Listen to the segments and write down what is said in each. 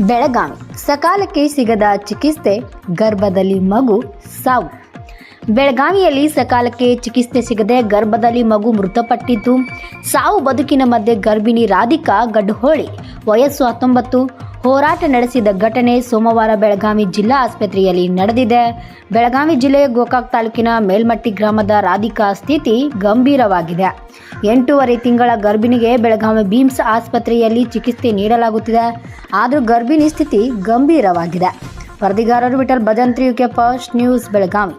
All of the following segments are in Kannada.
ಬೆಳಗಾವಿ ಸಕಾಲಕ್ಕೆ ಸಿಗದ ಚಿಕಿತ್ಸೆ, ಗರ್ಭದಲ್ಲಿ ಮಗು ಸಾವು. ಬೆಳಗಾವಿಯಲ್ಲಿ ಸಕಾಲಕ್ಕೆ ಚಿಕಿತ್ಸೆ ಸಿಗದೆ ಗರ್ಭದಲ್ಲಿ ಮಗು ಮೃತಪಟ್ಟಿದ್ದು, ಸಾವು ಬದುಕಿನ ಮಧ್ಯೆ ಗರ್ಭಿಣಿ ರಾಧಿಕಾ ಗಡ್ಹೋಳಿ, ವಯಸ್ಸು ಹತ್ತೊಂಬತ್ತು ಹೋರಾಟ ನಡೆಸಿದ ಘಟನೆ ಸೋಮವಾರ ಬೆಳಗಾವಿ ಜಿಲ್ಲಾ ಆಸ್ಪತ್ರೆಯಲ್ಲಿ ನಡೆದಿದೆ. ಬೆಳಗಾವಿ ಜಿಲ್ಲೆಯ ಗೋಕಾಕ್ ತಾಲೂಕಿನ ಮೇಲ್ಮಟ್ಟಿ ಗ್ರಾಮದ ರಾಧಿಕಾ ಸ್ಥಿತಿ ಗಂಭೀರವಾಗಿದೆ. ಎಂಟೂವರೆ ತಿಂಗಳ ಗರ್ಭಿಣಿಗೆ ಬೆಳಗಾವಿ ಬೀಮ್ಸ್ ಆಸ್ಪತ್ರೆಯಲ್ಲಿ ಚಿಕಿತ್ಸೆ ನೀಡಲಾಗುತ್ತಿದೆ. ಆದರೂ ಗರ್ಭಿಣಿ ಸ್ಥಿತಿ ಗಂಭೀರವಾಗಿದೆ. ವರದಿಗಾರರು Vithal Bhajantri, UK first news, Belagavi.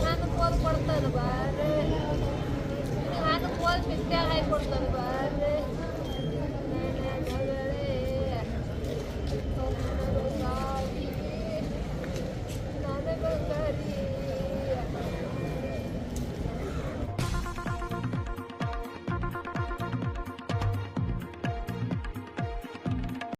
ಹಾಲು ಕೋಲ್ ಕೊಡ್ತದ ಬಾರೆ ಹಾಲು ಕೋಲ್ ಬಿಸ್ತ್ಯಾಗ ಹಾಕಿ ಕೊಡ್ತದ ಬಾ